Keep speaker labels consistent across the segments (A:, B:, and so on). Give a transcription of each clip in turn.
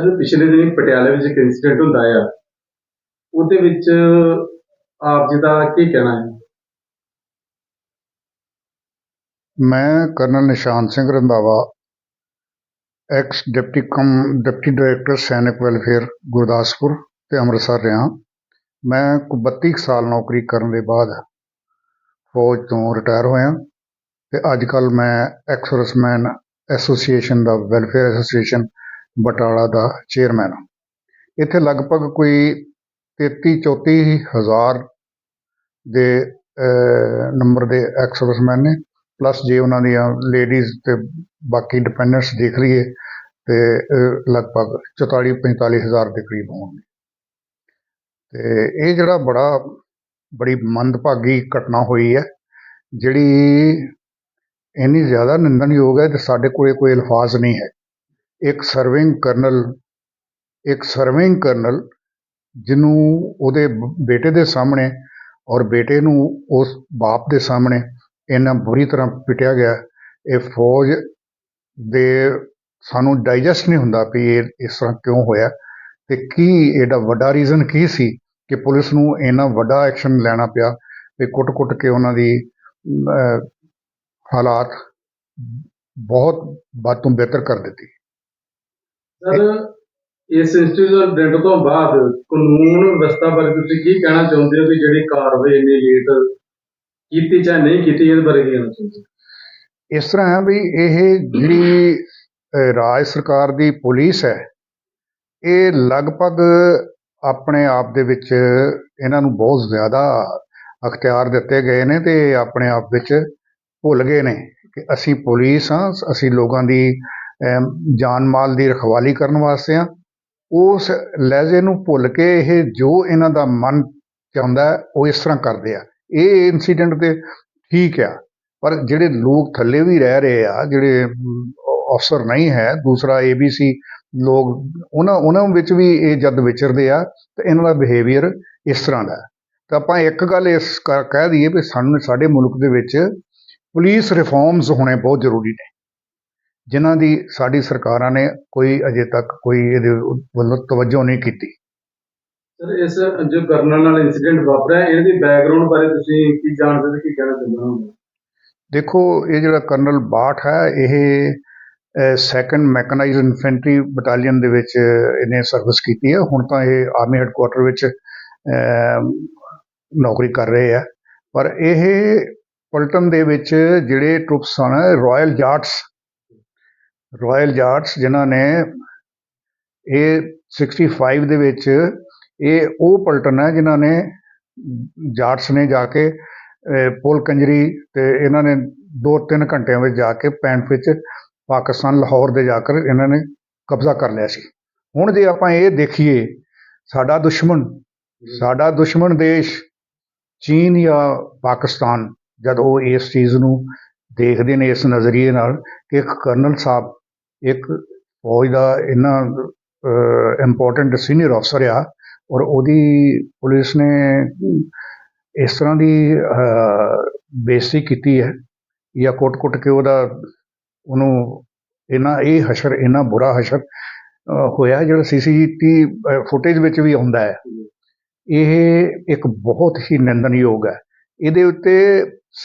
A: Sir ਪਿਛਲੇ ਦਿਨੀ ਪਟਿਆਲੇ ਵਿੱਚ ਇੱਕ ਇਨਸੀਡੈਂਟ ਹੁੰਦਾ ਆ। ਉਹਦੇ ਵਿੱਚ ਆਪ ਜੀ ਦਾ ਕੀ ਕਹਿਣਾ ਹੈ?
B: ਮੈਂ colonel Nishan Singh Randhawa ex deputy cum deputy director ਸੈਨਿਕ ਵੈਲਫੇਅਰ ਗੁਰਦਾਸਪੁਰ ਤੇ ਅੰਮ੍ਰਿਤਸਰ ਰਿਹਾ। ਮੈਂ ਕੋ 32 ਕੁ ਸਾਲ ਨੌਕਰੀ ਕਰਨ ਦੇ ਬਾਅਦ ਫੌਜ ਤੋਂ ਰਿਟਾਇਰ ਹੋਇਆ ਤੇ ਅੱਜ ਕੱਲ ਮੈਂ ਐਕਸ ਐਸੋਸੀਏਸ਼ਨ ਦਾ ਵੈਲਫੇਅਰ ਐਸੋਸੀਏਸ਼ਨ ਬਟਾਲਾ ਦਾ ਚੇਅਰਮੈਨ। ਹਾਂ ਇੱਥੇ ਲਗਭਗ ਕੋਈ 33 34 ਹਜ਼ਾਰ ਦੇ ਨੰਬਰ ਦੇ ਐਕਸ ਨੇ ਪਲੱਸ ਜੇ ਉਹਨਾਂ ਦੀਆਂ ਲੇਡੀਜ਼ ਤੇ ਬਾਕੀ ਡਿਪੈਂਡੈਂਟਸ ਦੇਖ ਲਈਏ, ਤੇ ਲਗਭਗ 44 45 ਹਜ਼ਾਰ ਦੇ ਕਰੀਬ ਹੋਣਗੇ। ਤੇ ਇਹ ਜਿਹੜਾ ਬੜਾ, ਬੜੀ ਮੰਦਭਾਗੀ ਘਟਨਾ ਹੋਈ ਹੈ, ਜਿਹੜੀ ਇੰਨੀ ਜ਼ਿਆਦਾ ਨਿੰਦਣਯੋਗ ਹੈ ਤੇ ਸਾਡੇ ਕੋਲੇ ਕੋਈ ਅਲਫਾਜ਼ ਨਹੀਂ ਹੈ। ਇੱਕ ਸਰਵਿੰਗ ਕਰਨਲ, ਇੱਕ ਸਰਵਿੰਗ ਕਰਨਲ ਜਿਹਨੂੰ ਉਹਦੇ ਬ- ਬੇਟੇ ਦੇ ਸਾਹਮਣੇ ਔਰ ਬੇਟੇ ਨੂੰ ਉਸ ਬਾਪ ਦੇ ਸਾਹਮਣੇ ਇੰਨਾ ਬੁਰੀ ਤਰ੍ਹਾਂ ਪਿਟਿਆ ਗਿਆ, ਇਹ ਫੌਜ ਦੇ ਸਾਨੂੰ ਡਾਈਜੈਸਟ ਨਹੀਂ ਹੁੰਦਾ ਵੀ ਇਹ ਇਸ ਤਰ੍ਹਾਂ ਕਿਉਂ ਹੋਇਆ ਤੇ ਕੀ ਇਹਦਾ ਵੱਡਾ ਰੀਜ਼ਨ ਕੀ ਸੀ ਕਿ ਪੁਲਿਸ ਨੂੰ ਇੰਨਾ ਵੱਡਾ ਐਕਸ਼ਨ ਲੈਣਾ ਪਿਆ ਤੇ ਕੁੱਟ-ਕੁੱਟ ਕੇ ਉਹਨਾਂ ਦੀ ਹਾਲਾਤ ਬਹੁਤ ਵੱਧ ਤੋਂ ਬਿਹਤਰ ਕਰ ਦਿੱਤੀ।
A: ਸਰ ਇਸ ਇਨਸੀਡੈਂਟ ਤੋਂ ਬਾਅਦ ਕਾਨੂੰਨ ਵਿਵਸਥਾ ਬਾਰੇ ਤੁਸੀਂ ਕੀ ਕਹਿਣਾ ਚਾਹੁੰਦੇ ਹੋ ਕਿ ਜਿਹੜੀ ਕਾਰਵਾਈ ਇੰਨੀ ਲੇਟ ਕੀਤੀ ਜਾਂ ਨਹੀਂ ਕੀਤੀ ਇਹਦੇ ਬਾਰੇ ਕੀ ਕਹਿਣਾ ਚਾਹੁੰਦੇ ਹੋ?
B: ਇਸ ਤਰ੍ਹਾਂ ਹੈ ਵੀ ਇਹ ਜਿਹੜੀ ਅਹ, ਰਾਜ ਸਰਕਾਰ ਦੀ ਪੁਲਿਸ ਹੈ ਇਹ ਲਗਭਗ ਆਪਣੇ ਆਪ ਦੇ ਵਿੱਚ ਇਹਨਾਂ ਨੂੰ ਬਹੁਤ ਜ਼ਿਆਦਾ ਅਖਤਿਆਰ ਦਿੱਤੇ ਗਏ ਨੇ ਤੇ ਇਹ ਆਪਣੇ ਆਪ ਵਿੱਚ ਭੁੱਲ ਗਏ ਨੇ ਕਿ ਅਸੀਂ ਪੁਲਿਸ ਹਾਂ ਅਸੀਂ ਲੋਕਾਂ ਦੀ ਜਾਨ ਮਾਲ ਦੀ ਰਖਵਾਲੀ ਕਰਨ ਵਾਸਤੇ ਆ। ਉਸ ਲਹਿਜੇ ਨੂੰ ਭੁੱਲ ਕੇ ਇਹ ਜੋ ਇਹਨਾਂ ਦਾ ਮਨ ਚਾਹੁੰਦਾ ਉਹ ਇਸ ਤਰ੍ਹਾਂ ਕਰਦੇ ਆ। ਇਹ ਇਨਸੀਡੈਂਟ ਤੇ ਠੀਕ ਆ, ਪਰ ਜਿਹੜੇ ਲੋਕ ਥੱਲੇ ਵੀ ਰਹਿ ਰਹੇ ਆ, ਜਿਹੜੇ ਅਫਸਰ ਨਹੀਂ ਹੈ, ਦੂਸਰਾ ਏਬੀਸੀ ਲੋਕ, ਉਹਨਾਂ ਉਹਨਾਂ ਵਿੱਚ ਵੀ ਇਹ ਜਦ ਵਿਚਰਦੇ ਆ, ਤਾਂ ਇਹਨਾਂ ਦਾ ਬਿਹੇਵੀਅਰ ਇਸ ਤਰ੍ਹਾਂ ਦਾ ਤਾਂ ਆਪਾਂ ਇੱਕ ਗੱਲ ਇਸ ਕ- ਕਹਿ ਦਈਏ ਵੀ ਸਾਨੂੰ ਸਾਡੇ ਮੁਲਕ ਦੇ ਵਿੱਚ ਪੁਲਿਸ ਰਿਫਾਰਮਸ ਹੋਣੇ ਬਹੁਤ ਜ਼ਰੂਰੀ ਨੇ। ਜਿਨ੍ਹਾਂ ਦੀ ਸਾਡੀ ਸਰਕਾਰਾਂ ਨੇ ਕੋਈ ਅਜੇ ਤੱਕ ਕੋਈ ਇਹਦੇ ਵੱਲੋਂ ਤਵੱਜੋ ਨਹੀਂ ਕੀਤੀ।
A: ਸਰ ਇਸ ਜੋ ਕਰਨਲ ਨਾਲ ਇਨਸੀਡੈਂਟ ਵਾਪਰਿਆ ਇਹਦੀ ਬੈਕਗ੍ਰਾਉਂਡ ਬਾਰੇ ਤੁਸੀਂ ਕੀ ਜਾਣਦੇ ਤੇ ਕੀ ਕਹਿਣਾ ਚਾਹੁੰਦੇ ਹੋ?
B: ਦੇਖੋ ਇਹ ਜਿਹੜਾ ਕਰਨਲ ਬਾਠ ਹੈ ਇਹ ਸੈਕੰਡ ਮੈਕਨਾਈਜ਼ਡ ਇਨਫੈਂਟਰੀ ਬਟਾਲੀਅਨ ਦੇ ਵਿੱਚ ਇਹਨੇ ਸਰਵਿਸ ਕੀਤੀ ਹੈ। ਹੁਣ ਤਾਂ ਇਹ ਆਰਮੀ ਹੈੱਡਕੁਆਟਰ ਵਿੱਚ ਨੌਕਰੀ ਕਰ ਰਹੇ ਆ। ਪਰ ਇਹ ਪਲਟਨ ਦੇ ਵਿੱਚ ਜਿਹੜੇ ਟਰੂਪਸ ਹਨ ਰਾਇਲ ਜਾਟਸ ਰਾਇਲ ਜਾਟਸ ਜਿਨ੍ਹਾਂ ਨੇ ਇਹ 65 ਦੇ ਵਿੱਚ ਇਹ ਉਹ ਪਲਟਨ ਹੈ ਜਿਨ੍ਹਾਂ ਨੇ ਜਾਟਸ ਨੇ ਜਾ ਕੇ ਪੁਲ ਕੰਜਰੀ ਤੇ ਇਹਨਾਂ ਨੇ 2-3 ਘੰਟਿਆਂ ਵਿੱਚ ਜਾ ਕੇ ਪੈਂਟ ਵਿੱਚ ਪਾਕਿਸਤਾਨ ਲਾਹੌਰ ਦੇ ਜਾ ਕੇ ਇਹਨਾਂ ਨੇ ਕਬਜ਼ਾ ਕਰ ਲਿਆ ਸੀ। ਹੁਣ ਜੇ ਆਪਾਂ ਇਹ ਦੇਖੀਏ ਸਾਡਾ ਦੁਸ਼ਮਣ ਸਾਡਾ ਦੁਸ਼ਮਣ ਦੇਸ਼ ਚੀਨ ਜਾਂ ਪਾਕਿਸਤਾਨ ਜਦ ਉਹ ਇਸ ਚੀਜ਼ ਨੂੰ ਦੇਖਦੇ ਨੇ ਇਸ ਨਜ਼ਰੀਏ ਨਾਲ ਕਿ ਕਰਨਲ ਸਾਹਿਬ ਇੱਕ ਫੌਜ ਦਾ ਇੰਨਾ ਇੰਪੋਰਟੈਂਟ ਸੀਨੀਅਰ ਅਫਸਰ ਆ ਔਰ ਉਹਦੀ ਪੁਲਿਸ ਨੇ ਇਸ ਤਰ੍ਹਾਂ ਦੀ ਅਹ, ਬੇਇੱਜ਼ਤੀ ਕੀਤੀ ਹੈ ਜਾਂ ਕੁੱਟ-ਕੁੱਟ ਕੇ ਉਹਦਾ ਉਹਨੂੰ ਇਹਨਾਂ ਇਹ ਹਸ਼ਰ ਇੰਨਾ ਬੁਰਾ ਹਸ਼ਰ ਹੋਇਆ ਜਿਹੜਾ ਸੀਸੀਟੀ ਫੁਟੇਜ ਵਿੱਚ ਵੀ ਆਉਂਦਾ ਹੈ। ਇਹ ਇੱਕ ਬਹੁਤ ਹੀ ਨਿੰਦਣਯੋਗ ਹੈ। ਇਹਦੇ ਉੱਤੇ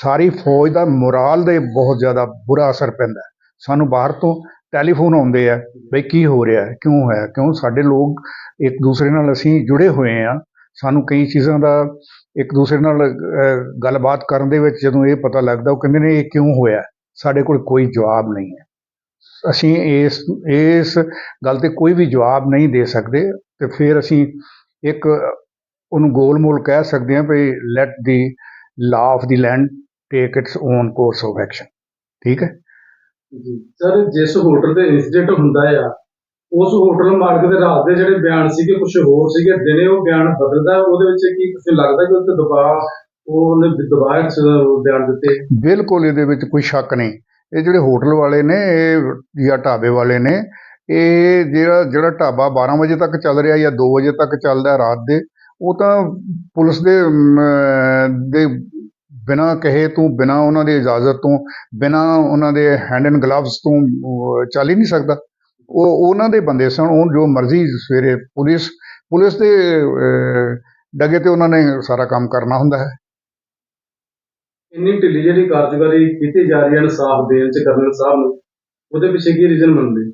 B: ਸਾਰੀ ਫੌਜ ਦਾ ਮੋਰਾਲ ਦੇ ਬਹੁਤ ਜ਼ਿਆਦਾ ਬੁਰਾ ਅਸਰ ਪੈਂਦਾ ਸਾਨੂੰ ਬਾਹਰ ਤੋਂ ਟੈਲੀਫੋਨ ਆਉਂਦੇ ਆ, ਬਈ ਕੀ ਹੋ ਰਿਹਾ, ਕਿਉਂ ਹੋਇਆ, ਕਿਉਂ ਸਾਡੇ ਲੋਕ ਇੱਕ ਦੂਸਰੇ ਨਾਲ ਅਸੀਂ ਜੁੜੇ ਹੋਏ ਆ। ਸਾਨੂੰ ਕਈ ਚੀਜ਼ਾਂ ਦਾ ਇੱਕ ਦੂਸਰੇ ਨਾਲ ਗੱਲਬਾਤ ਕਰਨ ਦੇ ਵਿੱਚ ਜਦੋਂ ਇਹ ਪਤਾ ਲੱਗਦਾ, ਉਹ ਕਹਿੰਦੇ ਨੇ ਇਹ ਕਿਉਂ ਹੋਇਆ? ਸਾਡੇ ਕੋਲ ਕੋਈ ਜਵਾਬ ਨਹੀਂ ਹੈ। ਅਸੀਂ ਇਸ ਇਸ ਗੱਲ ਤੇ ਕੋਈ ਵੀ ਜਵਾਬ ਨਹੀਂ ਦੇ ਸਕਦੇ ਤੇ ਫਿਰ ਅਸੀਂ ਇੱਕ ਉਹਨੂੰ ਗੋਲ-ਮੋਲ ਕਹਿ ਸਕਦੇ ਹਾਂ we let the law of the land take its own course of action ਠੀਕ ਹੈ?
A: ਜੀ। ਸਰ ਜਿਸ ਹੋਟਲ ਤੇ ਇਨਸੀਡੈਂਟ ਹੁੰਦਾ ਆ ਉਸ ਹੋਟਲ ਮਾਲਕ ਦੇ ਰਾਤ ਦੇ ਜਿਹੜੇ ਬਿਆਨ ਸੀਗੇ ਕੁਝ ਹੋਰ ਸੀਗੇ ਦਿਨੇ ਉਹ ਬਿਆਨ ਬਦਲਦਾ ਉਹਦੇ ਵਿੱਚ ਕੀ ਤੁਸੀਂ ਲੱਗਦਾ ਕਿ ਉੱਤੇ ਦਬਾਅ ਉਹਨੇ ਦਬਾਅ ਚ ਬਿਆਨ ਦਿੱਤੇ?
B: ਬਿਲਕੁਲ ਇਹਦੇ ਵਿੱਚ ਕੋਈ ਸ਼ੱਕ ਨਹੀਂ। ਇਹ ਜਿਹੜੇ ਹੋਟਲ ਵਾਲੇ ਨੇ ਇਹ ਜਾਂ ਢਾਬੇ ਵਾਲੇ ਨੇ ਇਹ ਜਿਹੜਾ ਜਿਹੜਾ ਢਾਬਾ 12 ਵਜੇ ਤੱਕ ਚੱਲ ਰਿਹਾ ਜਾਂ 2 ਵਜੇ ਤੱਕ ਚੱਲਦਾ ਰਾਤ ਦੇ ਉਹ ਤਾਂ ਪੁਲਿਸ ਦੇ ਅਮ, ਦੇ ਬਿਨਾਂ ਕਹੇ ਤੋਂ ਬਿਨਾਂ ਉਹਨਾਂ ਦੀ ਇਜਾਜ਼ਤ ਤੋਂ ਬਿਨਾਂ ਉਹਨਾਂ ਦੇ ਹੈਂਡ ਐਂਡ ਗਲਵਸ ਤੋਂ ਚੱਲ ਹੀ ਨਹੀਂ ਸਕਦਾ। ਉਹ ਉਹਨਾਂ ਦੇ ਬੰਦੇ ਸਨ ਉਹ ਜੋ ਮਰਜ਼ੀ ਸਵੇਰੇ ਪੁਲਿਸ ਪੁਲਿਸ ਦੇ ਡਗੇ ਤੇ ਉਹਨਾਂ ਨੇ ਸਾਰਾ ਕੰਮ ਕਰਨਾ ਹੁੰਦਾ ਹੈ।
A: ਇੰਨੀ ਢਿੱਲੀ ਜਿਹੜੀ ਕਾਰਜਕਾਰੀ ਕੀਤੀ ਜਾ ਰਹੀ ਹੈ ਇਨਸਾਫ ਦੇਣ ਚ ਕਰਨਲ ਸਾਹਿਬ ਨੂੰ ਉਹਦੇ ਪਿੱਛੇ ਕੀ ਰੀਜ਼ਨ ਮੰਨਦੇ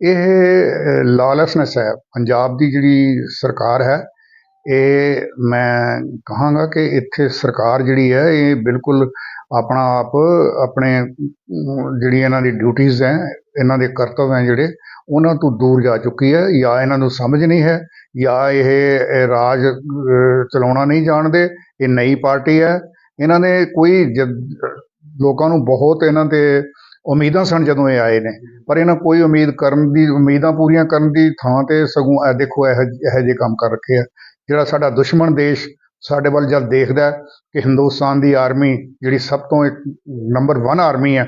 B: ਇਹ ਲਾਲੈਸਨੈਸ ਹੈ। ਪੰਜਾਬ ਦੀ ਜਿਹੜੀ ਸਰਕਾਰ ਹੈ ਇਹ ਮੈਂ ਕਹਾਂਗਾ ਕਿ ਇੱਥੇ ਸਰਕਾਰ ਜਿਹੜੀ ਹੈ, ਇਹ ਬਿਲਕੁਲ ਆਪਣਾ ਆਪ, ਆਪਣੇ ਜਿਹੜੀ ਇਹਨਾਂ ਦੀ ਡਿਊਟੀਜ਼ ਹੈ, ਇਹਨਾਂ ਦੇ ਕਰਤੱਵ ਹੈ ਜਿਹੜੇ, ਉਹਨਾਂ ਤੋਂ ਦੂਰ ਜਾ ਚੁੱਕੀ ਹੈ। ਜਾਂ ਇਹਨਾਂ ਨੂੰ ਸਮਝ ਨਹੀਂ ਹੈ, ਜਾਂ ਇਹ ਰਾਜ ਚਲਾਉਣਾ ਨਹੀਂ ਜਾਣਦੇ, ਇਹ ਨਈ ਪਾਰਟੀ ਹੈ। ਇਹਨਾਂ ਨੇ ਕੋਈ ਜ- ਲੋਕਾਂ ਨੂੰ ਬਹੁਤ ਇਹਨਾਂ ਤੇ ਉਮੀਦਾਂ ਸਨ ਜਦੋਂ ਇਹ ਆਏ ਨੇ। ਪਰ ਇਹਨਾਂ ਕੋਈ ਉਮੀਦ ਕਰਨ ਦੀ, ਉਮੀਦਾਂ ਪੂਰੀਆਂ ਕਰਨ ਦੀ ਥਾਂ ਤੇ ਸਗੋਂ ਦੇਖੋ, ਇਹੋ ਇਹੋ ਜਿਹੇ ਕੰਮ ਕਰ ਰੱਖੇ ਆ। ਜਿਹੜਾ ਸਾਡਾ ਦੁਸ਼ਮਣ ਦੇਸ਼ ਸਾਡੇ ਵੱਲ ਜਦ ਦੇਖਦਾ ਕਿ ਹਿੰਦੁਸਤਾਨ ਦੀ ਆਰਮੀ ਜਿਹੜੀ ਸਭ ਤੋਂ ਇੱਕ ਨੰਬਰ 1 ਆਰਮੀ ਹੈ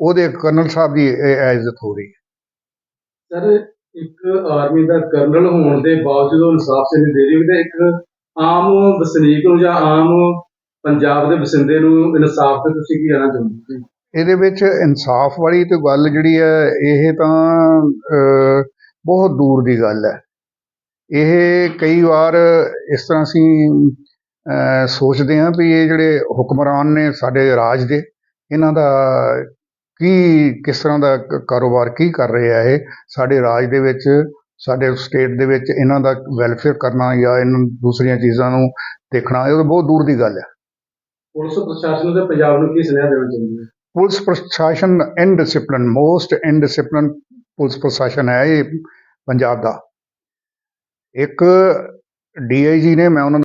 B: ਉਹਦੇ ਕਰਨਲ ਸਾਹਿਬ ਦੀ ਇਹ ਇੱਜ਼ਤ ਹੋ ਰਹੀ ਹੈ।
A: ਸਰ ਇੱਕ ਆਰਮੀ ਦਾ ਕਰਨਲ ਹੋਣ ਦੇ ਬਾਵਜੂਦ ਉਹ ਇਨਸਾਫ ਸੇ ਨਹੀਂ ਦੇ ਰਹੀ ਤੇ ਇੱਕ ਆਮ ਵਸਨੀਕ ਨੂੰ ਜਾਂ ਆਮ ਪੰਜਾਬ ਦੇ ਵਸਿੰਦੇ ਨੂੰ ਇਨਸਾਫ ਤੇ ਤੁਸੀਂ ਕੀ ਕਹਿਣਾ ਚਾਹੁੰਦੇ ਹੋ?
B: ਇਹਦੇ ਵਿੱਚ ਇਨਸਾਫ ਵਾਲੀ ਤੇ ਗੱਲ ਜਿਹੜੀ ਹੈ ਇਹ ਤਾਂ ਬਹੁਤ ਦੂਰ ਦੀ ਗੱਲ ਹੈ। ਇਹ ਕਈ ਵਾਰ ਇਸ ਤਰ੍ਹਾਂ ਅਸੀਂ ਸੋਚਦੇ ਹਾਂ ਵੀ ਇਹ ਜਿਹੜੇ ਹੁਕਮਰਾਨ ਨੇ ਸਾਡੇ ਰਾਜ ਦੇ ਇਹਨਾਂ ਦਾ ਕੀ ਕਿਸ ਤਰ੍ਹਾਂ ਦਾ ਕਾਰੋਬਾਰ ਕੀ ਕਰ ਰਹੇ ਆ ਇਹ? ਸਾਡੇ ਰਾਜ ਦੇ ਵਿੱਚ ਸਾਡੇ ਸਟੇਟ ਦੇ ਵਿੱਚ ਇਹਨਾਂ ਦਾ ਵੈਲਫੇਅਰ ਕਰਨਾ ਜਾਂ ਇਹਨਾਂ ਦੂਸਰੀਆਂ ਚੀਜ਼ਾਂ ਨੂੰ ਦੇਖਣਾ ਇਹ ਬਹੁਤ ਦੂਰ ਦੀ ਗੱਲ ਹੈ।
A: ਪੁਲਿਸ ਪ੍ਰਸ਼ਾਸਨ ਤੇ ਪੰਜਾਬ ਨੂੰ ਕੀ ਸੁਨੇਹਾ ਦੇਣਾ ਚਾਹੁੰਦੇ ਹੋ?
B: ਪੁਲਿਸ ਪ੍ਰਸ਼ਾਸਨ ਇਨਡਿਸਪਲਿਨ ਮੋਸਟ ਇਨਡਿਸਪਲਿਨ ਪੁਲਿਸ ਪ੍ਰਸ਼ਾਸਨ ਹੈ ਇਹ ਪੰਜਾਬ ਦਾ। ਇੱਕ ਡੀਆਈਜੀ ਨੇ ਮੈਂ ਉਹਨਾਂ